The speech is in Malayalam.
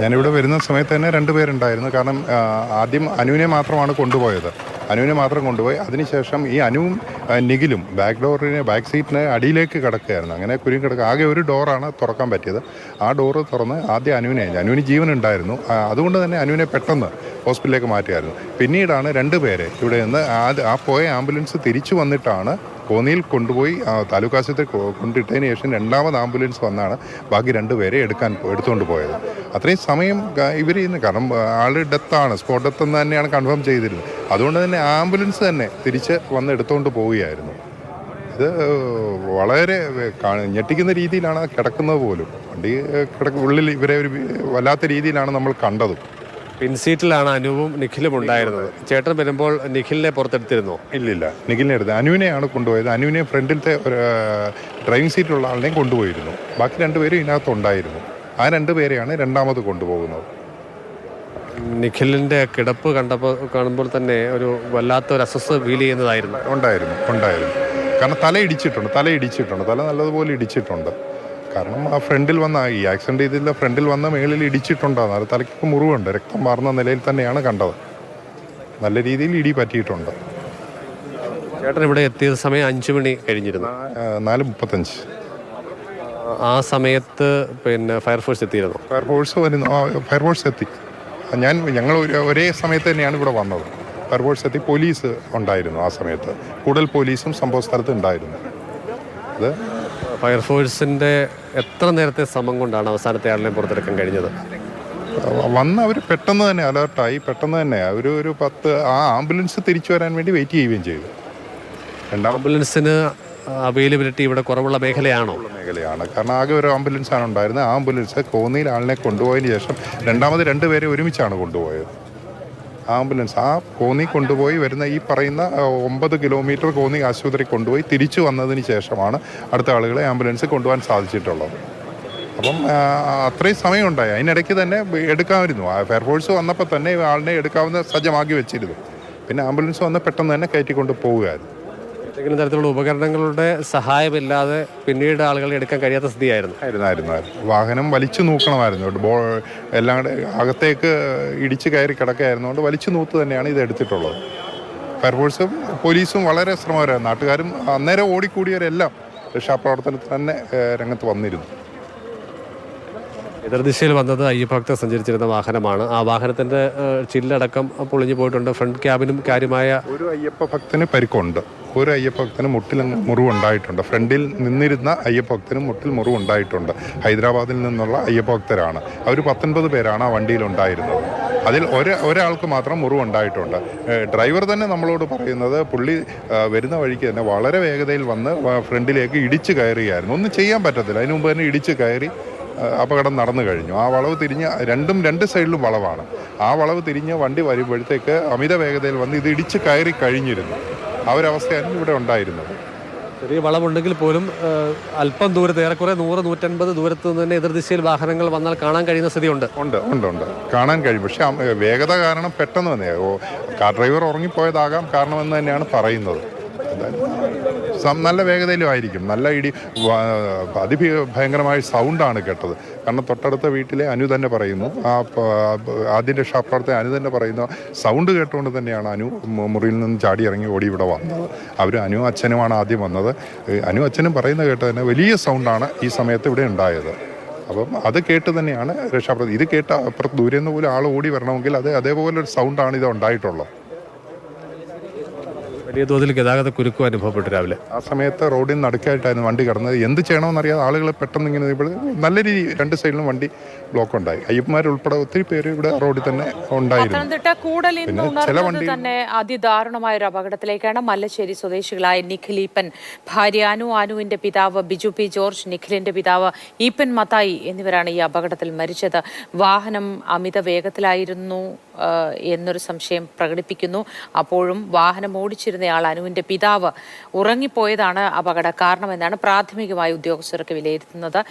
ഞാനിവിടെ വരുന്ന സമയത്ത് തന്നെ രണ്ട് പേരുണ്ടായിരുന്നു. കാരണം ആദ്യം അനുവിനെ മാത്രമാണ് കൊണ്ടുപോയത്. അനുവിനെ മാത്രം കൊണ്ടുപോയി. അതിനുശേഷം ഈ അനുവും നിഖിലും ബാക്ക് ഡോറിനെ ബാക്ക് സീറ്റിന് അടിയിലേക്ക് കിടക്കുകയായിരുന്നു. അങ്ങനെ കുരുങ്ങി കിടക്കുക. ആകെ ഒരു ഡോറാണ് തുറക്കാൻ പറ്റിയത്. ആ ഡോറ് തുറന്ന് ആദ്യം അനുവിനെ അനുവിന് ജീവൻ ഉണ്ടായിരുന്നു അതുകൊണ്ട് തന്നെ അനുവിനെ പെട്ടെന്ന് ഹോസ്പിറ്റലിലേക്ക് മാറ്റിയായിരുന്നു. പിന്നീടാണ് രണ്ട് പേരെ ഇവിടെ നിന്ന് ആ- പോയ ആംബുലൻസ് തിരിച്ചു വന്നിട്ടാണ് കോന്നിയിൽ കൊണ്ടുപോയി താലൂക്ക് ആശുപത്രി കൊണ്ടിട്ടതിന് ശേഷം രണ്ടാമത് ആംബുലൻസ് വന്നാണ് ബാക്കി രണ്ടുപേരെ എടുക്കാൻ എടുത്തുകൊണ്ട് പോയത്. അത്രയും സമയം ഇവർ ഇന്ന് കാരണം ആൾ ഡെത്താണ് സ്പോട്ട് ഡെത്ത് എന്ന് തന്നെയാണ് കൺഫേം ചെയ്തിരുന്നത്. അതുകൊണ്ട് തന്നെ ആംബുലൻസ് തന്നെ തിരിച്ച് വന്ന് എടുത്തുകൊണ്ട് പോവുകയായിരുന്നു. ഇത് വളരെ ഞെട്ടിക്കുന്ന രീതിയിലാണ് കിടക്കുന്നത് പോലും. വണ്ടി കിടക്ക ഉള്ളിൽ ഇവരെ ഒരു വല്ലാത്ത രീതിയിലാണ് നമ്മൾ കണ്ടതും. പിൻസീറ്റിലാണ് അനുവും നിഖിലും ഉണ്ടായിരുന്നത്. ചേട്ടൻ വരുമ്പോൾ നിഖിലിനെ പുറത്തെടുത്തിരുന്നോ? ഇല്ലില്ല നിഖിലിനെ എടുത്ത് അനുവിനെയാണ് കൊണ്ടുപോയത്. അനുവിനെ ഫ്രണ്ടിലത്തെ ഒരു ഡ്രൈവിംഗ് സീറ്റിലുള്ള ആളിനെയും കൊണ്ടുപോയിരുന്നു. ബാക്കി രണ്ടുപേരും ഇതിനകത്തുണ്ടായിരുന്നു. ആ രണ്ടുപേരെയാണ് രണ്ടാമത് കൊണ്ടുപോകുന്നത്. നിഖിലിന്റെ കിടപ്പ് കണ്ടപ്പോൾ കാണുമ്പോൾ തന്നെ ഒരു വല്ലാത്തൊരു അസ്വസ്ഥ ഫീൽ ചെയ്യുന്നതായിരുന്നു. ഉണ്ടായിരുന്നു ഉണ്ടായിരുന്നു. കാരണം തല ഇടിച്ചിട്ടുണ്ട് തല ഇടിച്ചിട്ടുണ്ട്. തല നല്ലതുപോലെ ഇടിച്ചിട്ടുണ്ട്. കാരണം ആ ഫ്രണ്ടിൽ വന്ന ഈ ആക്സിഡന്റ് ചെയ്തില്ല ഫ്രണ്ടിൽ വന്ന മേളിൽ ഇടിച്ചിട്ടുണ്ടെന്ന് അത് തലയ്ക്ക് മുറിവുണ്ട്. രക്തം മാറുന്ന നിലയിൽ തന്നെയാണ് കണ്ടത്. നല്ല രീതിയിൽ ഇടി പറ്റിയിട്ടുണ്ട്. ചേട്ടൻ ഇവിടെ എത്തിയ സമയം അഞ്ചു മണി കഴിഞ്ഞിരുന്നു. നാല് മുപ്പത്തഞ്ച്. ആ സമയത്ത് പിന്നെ ഫയർഫോഴ്സ് എത്തിയിരുന്നു? ഫയർഫോഴ്സ് വരുന്നു. ഫയർഫോഴ്സ് എത്തി. ഞാൻ ഞങ്ങൾ ഒരേ സമയത്ത് തന്നെയാണ് ഇവിടെ വന്നത്. ഫയർഫോഴ്സ് എത്തി പോലീസ് ഉണ്ടായിരുന്നു ആ സമയത്ത്. കൂടുതൽ പോലീസും സംഭവ സ്ഥലത്ത് ഉണ്ടായിരുന്നു. അത് ഫയർഫോഴ്സിന്റെ എത്ര നേരത്തെ ശ്രമം കൊണ്ടാണ് അവസാനത്തെ ആളിനെ പുറത്തെടുക്കാൻ കഴിഞ്ഞത്? വന്ന് അവർ പെട്ടെന്ന് തന്നെ അലേർട്ടായി പെട്ടെന്ന് തന്നെ അവർ ഒരു പത്ത് ആ ആംബുലൻസ് തിരിച്ചു വരാൻ വേണ്ടി വെയിറ്റ് ചെയ്യുകയും ചെയ്തു. രണ്ടാമത്തെ ആംബുലൻസിന് അവൈലബിലിറ്റി ഇവിടെ കുറവുള്ള മേഖലയാണോ? മേഖലയാണ്. കാരണം ആകെ ഒരു ആംബുലൻസ് ആണ് ഉണ്ടായിരുന്നത്. ആ ആംബുലൻസ് കോന്നിയിൽ ആളിനെ കൊണ്ടുപോയതിന് ശേഷം രണ്ടാമത് രണ്ടുപേരെ ഒരുമിച്ചാണ് കൊണ്ടുപോയത്. ആംബുലൻസ്. ആ കോന്നി കൊണ്ടുപോയി വരുന്ന ഈ പറയുന്ന ഒമ്പത് കിലോമീറ്റർ കോന്നി ആശുപത്രി കൊണ്ടുപോയി തിരിച്ചു വന്നതിന് ശേഷമാണ് അടുത്ത ആളുകളെ ആംബുലൻസ് കൊണ്ടുപോകാൻ സാധിച്ചിട്ടുള്ളത്. അപ്പം അത്രയും സമയമുണ്ടായി. അതിനിടയ്ക്ക് തന്നെ എടുക്കാമായിരുന്നു. ഫയർഫോഴ്സ് വന്നപ്പോൾ തന്നെ ആളിനെ എടുക്കാവുന്ന സജ്ജമാക്കി വെച്ചിരുന്നു. പിന്നെ ആംബുലൻസ് വന്ന് പെട്ടെന്ന് തന്നെ കയറ്റിക്കൊണ്ട് പോവുകയായിരുന്നു. ഏതെങ്കിലും തരത്തിലുള്ള ഉപകരണങ്ങളുടെ സഹായമില്ലാതെ പിന്നീട് ആളുകളെ എടുക്കാൻ കഴിയാത്ത സ്ഥിതിയായിരുന്നു. ആയിരുന്നു. വാഹനം വലിച്ചു നോക്കണമായിരുന്നു. എല്ലാം അകത്തേക്ക് ഇടിച്ച് കയറി കിടക്കായിരുന്നുകൊണ്ട് വലിച്ചു നൂത്ത് തന്നെയാണ് ഇത് എടുത്തിട്ടുള്ളത്. ഫയർഫോഴ്സും പോലീസും വളരെ ശ്രമകരമായിരുന്നു. നാട്ടുകാരും അന്നേരം ഓടിക്കൂടിയവരെല്ലാം രക്ഷാപ്രവർത്തനത്തിന് തന്നെ രംഗത്ത് വന്നിരുന്നു. എതിർദിശയിൽ വന്നത് അയ്യഭക്തർ സഞ്ചരിച്ചിരുന്ന വാഹനമാണ്. ആ വാഹനത്തിന്റെ ചില്ലടക്കം പൊളിഞ്ഞു പോയിട്ടുണ്ട്. ഫ്രണ്ട് ക്യാബിനും കാര്യമായ ഒരു അയ്യപ്പ ഭക്തന് പരിക്കുണ്ട്. ഒരു അയ്യപ്പ ഭക്തന് മുട്ടിൽ മുറിവുണ്ടായിട്ടുണ്ട്. ഫ്രണ്ടിൽ നിന്നിരുന്ന അയ്യപ്പ ഭക്തന് മുട്ടിൽ മുറിവുണ്ടായിട്ടുണ്ട്. ഹൈദരാബാദിൽ നിന്നുള്ള അയ്യപ്പ ഭക്തരാണ്. അവർ പത്തൊൻപത് പേരാണ് ആ വണ്ടിയിൽ ഉണ്ടായിരുന്നത് അതിൽ ഒരു ഒരാൾക്ക് മാത്രം മുറിവുണ്ടായിട്ടുണ്ട്. ഉണ്ടായിട്ടുണ്ട് ഡ്രൈവർ തന്നെ നമ്മളോട് പറയുന്നത് പുള്ളി വരുന്ന വഴിക്ക് തന്നെ വളരെ വേഗതയിൽ വന്ന് ഫ്രണ്ടിലേക്ക് ഇടിച്ചു കയറിയായിരുന്നു. ഒന്നും ചെയ്യാൻ പറ്റത്തില്ല. അതിനു മുമ്പ് തന്നെ ഇടിച്ചു കയറി അപകടം നടന്നു കഴിഞ്ഞു. ആ വളവ് തിരിഞ്ഞ് രണ്ടും രണ്ട് സൈഡിലും വളവാണ്. ആ വളവ് തിരിഞ്ഞ് വണ്ടി വരുമ്പോഴത്തേക്ക് അമിത വേഗതയിൽ വന്ന് ഇത് ഇടിച്ച് കയറി കഴിഞ്ഞിരുന്നു. ആ ഒരു ഇവിടെ ഉണ്ടായിരുന്നത്. ചെറിയ വളവുണ്ടെങ്കിൽ പോലും അല്പം ദൂരത്ത് ഏറെക്കുറെ നൂറ് നൂറ്റൻപത് ദൂരത്ത് നിന്ന് തന്നെ എതിർദിശയിൽ വാഹനങ്ങൾ വന്നാൽ കാണാൻ കഴിയുന്ന സ്ഥിതി ഉണ്ട് ഉണ്ട് ഉണ്ട്. കാണാൻ കഴിയും. പക്ഷേ വേഗത കാരണം പെട്ടെന്ന് വന്നേ. കാർ ഡ്രൈവർ ഉറങ്ങിപ്പോയതാകാം കാരണമെന്ന് തന്നെയാണ് പറയുന്നത്. എന്തായാലും നല്ല വേഗതയിലും ആയിരിക്കും. നല്ല ഇടി അതി ഭയങ്കരമായ സൗണ്ടാണ് കേട്ടത്. കാരണം തൊട്ടടുത്ത വീട്ടിലെ അനു തന്നെ പറയുന്നു. ആ ആദ്യം രക്ഷാപ്രവർത്തകൻ അനു തന്നെ പറയുന്നു. സൗണ്ട് കേട്ടുകൊണ്ട് തന്നെയാണ് അനു മുറിയിൽ നിന്ന് ചാടി ഇറങ്ങി ഓടി ഇവിടെ വന്നത്. അവർ അനു അച്ഛനുമാണ് ആദ്യം വന്നത്. അനു അച്ഛനും പറയുന്നത് കേട്ട് തന്നെ വലിയ സൗണ്ടാണ് ഈ സമയത്ത് ഇവിടെ ഉണ്ടായത്. അപ്പം അത് കേട്ട് തന്നെയാണ് രക്ഷാപ്രവർത്തനം ഇത് കേട്ട അപ്പുറത്ത് ദൂരെ നിന്ന് പോലും ആൾ ഓടി വരണമെങ്കിൽ അത് അതേപോലെ ഒരു സൗണ്ടാണ് ഇത് ഉണ്ടായിട്ടുള്ളത്. വലിയ തോതിൽ ഗതാഗത കുരുക്കും അനുഭവപ്പെട്ടു രാവിലെ. ആ സമയത്ത് റോഡിൽ നടുക്കായിട്ടായിരുന്നു വണ്ടി കിടന്നത്. എന്ത് ചെയ്യണമെന്നറിയാതെ ആളുകൾ പെട്ടെന്ന് ഇങ്ങനെ ഇവിടെ നല്ല രീതി രണ്ട് സൈഡിലും വണ്ടി ബ്ലോക്ക് ഉണ്ടായി. അയ്യപ്പന്മാരുൾപ്പെടെ ഒത്തിരി പേര് ഇവിടെ റോഡിൽ തന്നെ ഉണ്ടായിരുന്നു. തന്നെ അതിദാരുണമായ ഒരു അപകടത്തിലേക്കാണ് മല്ലശ്ശേരി സ്വദേശികളായ നിഖിൽ ഈപ്പൻ ഭാര്യ അനു അനുവിന്റെ പിതാവ് ബിജു പി ജോർജ് നിഖിലിന്റെ പിതാവ് ഈപ്പൻ മത്തായി എന്നിവരാണ് ഈ അപകടത്തിൽ മരിച്ചത്. വാഹനം അമിത വേഗത്തിലായിരുന്നു എന്നൊരു സംശയം പ്രകടിപ്പിക്കുന്നു. അപ്പോഴും വാഹനം ഓടിച്ചിരുന്നയാൾ അനുവിന്റെ പിതാവ് ഉറങ്ങിപ്പോയതാണ് അപകട കാരണമെന്നാണ് പ്രാഥമികമായി ഉദ്യോഗസ്ഥർക്ക് വിലയിരുത്തുന്നത്.